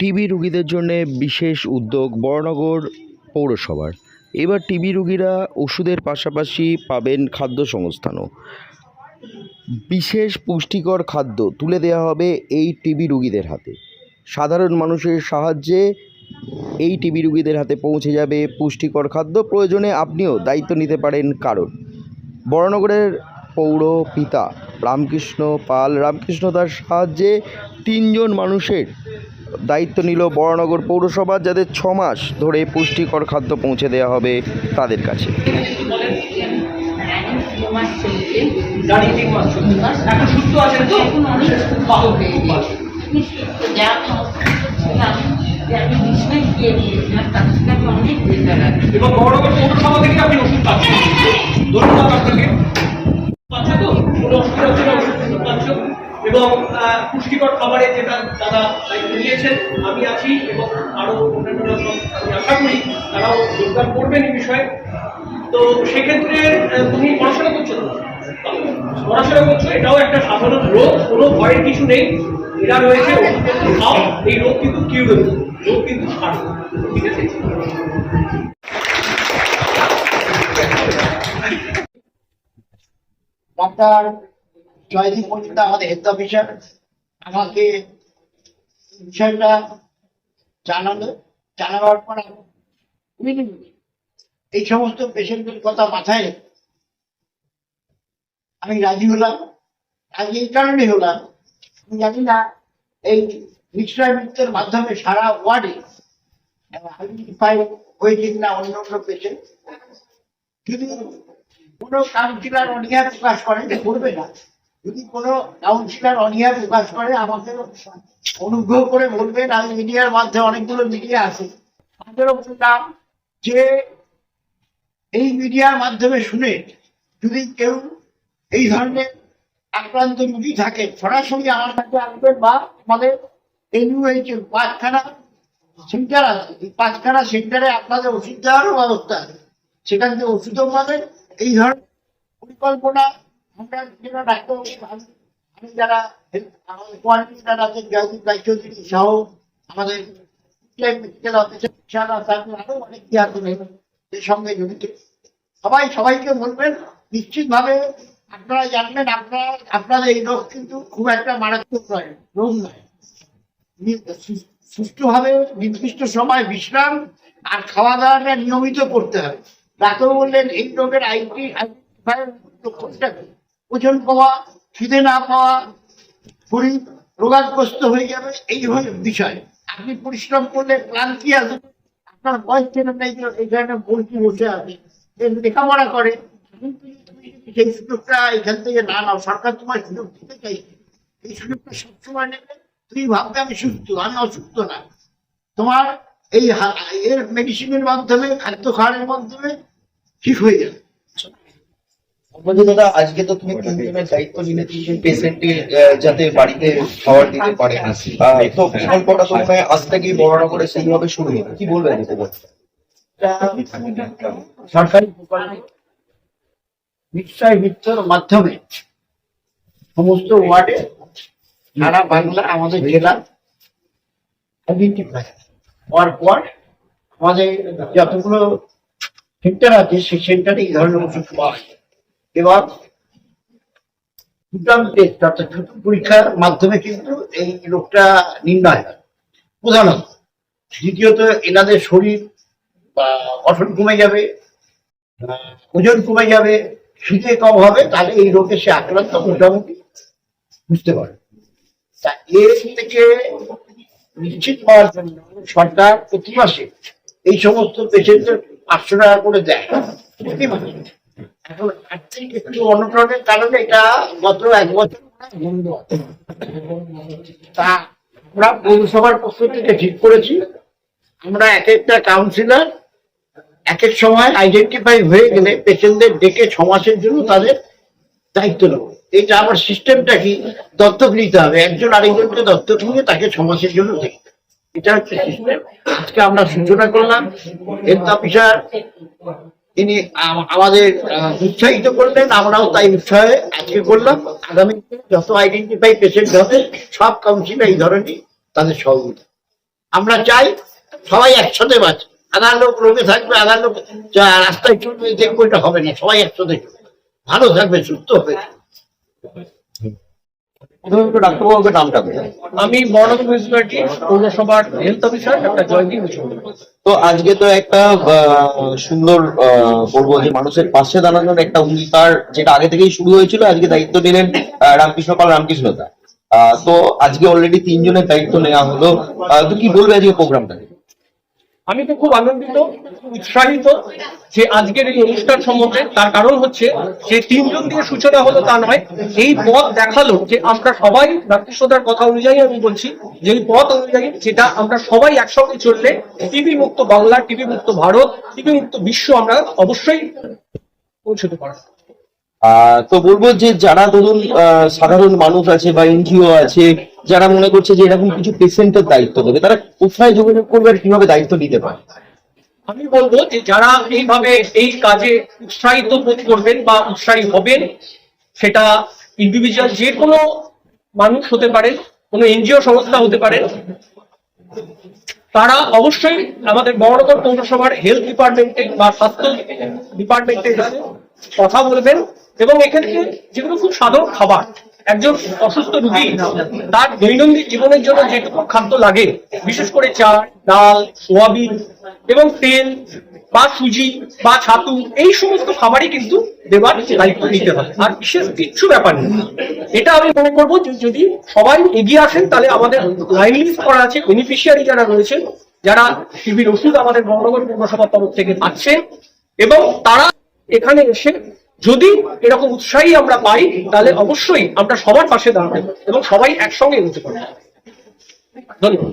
TB রুগীদের জন্য বিশেষ উদ্যোগ বড়নগর পৌরসভার। এবার টিবি রুগীরা ওষুধের পাশাপাশি পাবেন খাদ্য সংস্থানও। বিশেষ পুষ্টিকর খাদ্য তুলে দেওয়া হবে এই টিবি রুগীদের হাতে। সাধারণ মানুষের সাহায্যে এই টিবি রুগীদের হাতে পৌঁছে যাবে পুষ্টিকর খাদ্য। প্রয়োজনে আপনিও দায়িত্ব নিতে পারেন কারণ বড়নগরের পৌর পিতা রামকৃষ্ণ পাল। রামকৃষ্ণ তার সাহায্যে তিনজন মানুষের দায়িত্ব নিল বড়নগর পৌরসভা, যাদের ছ মাস ধরে পুষ্টিকর খাদ্য পৌঁছে দেওয়া হবে তাদের কাছে। ধন্যবাদ আপনাকে। তো কোনো অসুবিধা হচ্ছে না ওষুধ এবং পুষ্টিকর খাবারে যেটা দাদা দায়িত্ব নিয়েছেন, আমি আছি এবং আরও অন্যান্যরা সব আমি আশা করি তারাও যোগদান করবেন এই বিষয়ে। তো সেক্ষেত্রে তুমি পড়াশোনা করছ পড়াশোনা করছ, এটাও একটা সাধারণ রোগ, কোনো ভয়ের কিছু নেই। এরা রয়েছে এই রোগ কিন্তু কিউরেবল, রোগ কিন্তু ঠিক আছে? ডাক্তার জয়দীপ আমাদের হেলথ অফিসার আমাকে বিষয়টা জানালো। জানাবার পর এই সমস্ত পেশেন্টের কথা মাথায় আমি রাজি হলাম। রাজি এই কারণে হলাম, আমি জানি না এই নিশ্চয় মিত্রের মাধ্যমে সারা ওয়ার্ডে আইডেন্টিফাই হয়েছে কিনা অন্য অন্য পেশেন্ট। যদি কোনো কাউন্সিলার অনীহা প্রকাশ করে যে করবে না। যদি কোনো কাউন্সিলার অনীহা প্রকাশ করে, আমাকে অনুগ্রহ করে বলবেন আমি মিডিয়ার মাধ্যমে অনেকগুলো মিডিয়া আছে। তাদেরও বললাম যে এই মিডিয়ার মাধ্যমে শুনে যদি কেউ এই ধরনের আক্রান্ত রুগী থাকে, সরাসরি আমার কাছে আসবেন বা আমাদের এনইউএইচ পাঁচখানা সেন্টার আছে। পাঁচখানা সেন্টারে আপনাদের ওষুধ দেওয়ারও ব্যবস্থা আছে। সেখান থেকে ওষুধও পাবেন। এই ধরনের পরিকল্পনা আমরা যারা ডাক্তার আমি যারা আমাদের আছেন জয়দীপ রায়চৌধুরী সহ আমাদের মেডিকেল অফিসার যারা থাকবেন আরও অনেক আছেন এর সঙ্গে জড়িত। সবাই সবাইকে বলবেন, নিশ্চিতভাবে আপনারা জানবেন, আপনারা আপনাদের এই রোগ কিন্তু খুব একটা মারাত্মক নয়, রোগ নয়। নি- সু- সুষ্ঠুভাবে নির্দিষ্ট সময় বিশ্রাম আর খাওয়া দাওয়াটা নিয়মিত করতে হবে। ডাক্তার বললেন, এই রোগের আইটি ওজন পাওয়া, খিদে না পাওয়া, শরীর রোগাগ্রস্ত হয়ে যাবে, এই হল বিষয়। আপনি পরিশ্রম করলে ক্লান্তি আসবে আপনার বয়স নেই যে এই ধরনের বলছি বসে আছে। লেখাপড়া করে সেই সুযোগটা এখান থেকে না নাও। সরকার তোমার সুযোগ দিতে চাইছে। এই সুযোগটা সবসময় নেবে। তুমি ভাববে আমি সুস্থ, আমি অসুস্থ না। তোমার এই এর মেডিসিনের মাধ্যমে, খাদ্য খাওয়ার মাধ্যমে ঠিক হয়ে যাবে। বলছি দাদা আজকে তো তুমি তিনজনের দায়িত্ব নিলে তিনজন যাতে বাড়িতে খাবার দিতে পারে। তো প্রকল্পটা তো মনে আজ থেকেই বড়নগরে সেইভাবে শুরু হবে। কি বলবেন সরকারি নিশ্চয় মিত্রর মাধ্যমে সমস্ত ওয়ার্ডে সারা বাংলা আমাদের জেলা আইডেন্টিফাই হওয়ার পর আমাদের যতগুলো সেন্টার আছে, সেই সেন্টারে এই ধরনের ওষুধ পাওয়া যায়। এবার দুটাম টেস্ট অর্থাৎ দুটো পরীক্ষার মাধ্যমে কিন্তু এই রোগটা নির্ণয় হয়। প্রধানত দ্বিতীয়ত এনাদের শরীর, বা গঠন কমে যাবে ওজন কমে যাবে, শীতে কম হবে, তাহলে এই রোগে সে আক্রান্ত মোটামুটি বুঝতে পারে। তা এর থেকে নিশ্চিত হওয়ার জন্য সরকার প্রতি মাসে এই সমস্ত পেশেন্টের পাঁচশো টাকা করে দেয়। একটু অনটনের কারণে এটা গত এক বছর তা আমরা পৌরসভার পক্ষ থেকে ঠিক করেছি। আমরা এক একটা কাউন্সিলর এক এক সময় আইডেন্টিফাই হয়ে গেলে পেশেন্টদের ডেকে ছ মাসের জন্য তাদের দায়িত্ব নেব। এটা আমার সিস্টেমটা কি? দত্তক নিতে হবে। একজন আরেকজনকে দত্তক নিয়ে তাকে ছ মাসের জন্য হবে। এটা হচ্ছে সিস্টেম আজকে আমরা সূচনা করলাম হেলথ অফিসার তিনি আমাদের উৎসাহিত করলেন, আমরাও তাই উৎসাহে আজকে করলাম। আগামী যত আইডেন্টিফাই পেশেন্ট হবে, সব কাউন্সিল এই ধরনের তাদের সহযোগিতা। আমরা চাই সবাই একসাথে বাঁচে। আধার লোক রোগে থাকবে, আধার লোক রাস্তায় চলবে, দেখব এটা হবে না, সবাই একসাথে চলবে। ভালো থাকবে, সুস্থ হবে। প্রথমে একটু ডাক্তারবাবুকে নামটা আমি বর্ণগর মিউনিসিপ্যালিটি পৌরসভার হেলথ অফিসার একটা জয়দীপ তো আজকে তো একটা সুন্দর আহ, বলব যে মানুষের পাশে দাঁড়ানোর একটা অঙ্গীকার যেটা আগে থেকেই শুরু হয়েছিল আজকে দায়িত্ব নিলেন রামকৃষ্ণ পাল আহ, তো আজকে অলরেডি তিনজনের দায়িত্ব নেওয়া হলো। আহ, তো কি বলবে আজকে প্রোগ্রামটা আমি তো খুব আনন্দিত, উৎসাহিত যে আজকের এই অনুষ্ঠান সম্বন্ধে। তার কারণ হচ্ছে, যে তিনজন দিয়ে সূচনা হলো তা নয়, এই পথ দেখাল যে আমরা সবাই রাকৃষ্ণতার কথা অনুযায়ী আমি বলছি, যে এই পথ অনুযায়ী যেটা আমরা সবাই একসঙ্গে চললে টিভি মুক্ত বাংলা টিভি মুক্ত ভারত টিভি মুক্ত বিশ্ব আমরা অবশ্যই পৌঁছতে পারব। তো বলব যে যারা ধরুন সাধারণ মানুষ আছে বা এনজিও আছে, যারা মনে করছে যে এরকম কিছু পেশেন্টের দায়িত্ব দেবে, তারা কোথায় যোগাযোগ করবে আর কীভাবে দায়িত্ব নিতে পারে? আমি বলব যে যারা এইভাবে এই কাজে উৎসাহিত বোধ করবেন বা উৎসাহী হবেন, সেটা ইন্ডিভিজুয়াল যে কোনো মানুষ হতে পারে, কোনো এনজিও সংস্থা হতে পারে, তারা অবশ্যই আমাদের বড়নগর পৌরসভার হেলথ ডিপার্টমেন্টে বা স্বাস্থ্য ডিপার্টমেন্টে কথা বলবেন। এবং এখানে যেগুলো খুব সাধারণ খাবার, একজন অসুস্থ রুগী তার দৈনন্দিন জীবনের জন্য যেটুকু খাদ্য লাগে, বিশেষ করে চাল ডাল, সোয়াবিন এবং তেল বা সুজি বা ছাতু, এই সমস্ত খাবারই কিন্তু দেবার দায়িত্ব নিতে হবে আর বিশেষ কিচ্ছু ব্যাপার নেই। এটা আমি মনে করব যদি সবাই এগিয়ে আসেন, তাহলে আমাদের লাইন লিস্ট করা আছে বেনিফিশিয়ারি যারা রয়েছেন, যারা টিভির ওষুধ আমাদের বর্ণগর পৌরসভার তরফ থেকে পাচ্ছেন এবং তারা এখানে এসে যদি এরকম উৎসাহী আমরা পাই, তাহলে অবশ্যই আমরা সবার পাশে দাঁড়াবো এবং সবাই একসঙ্গে এগোতে পারব। ধন্যবাদ।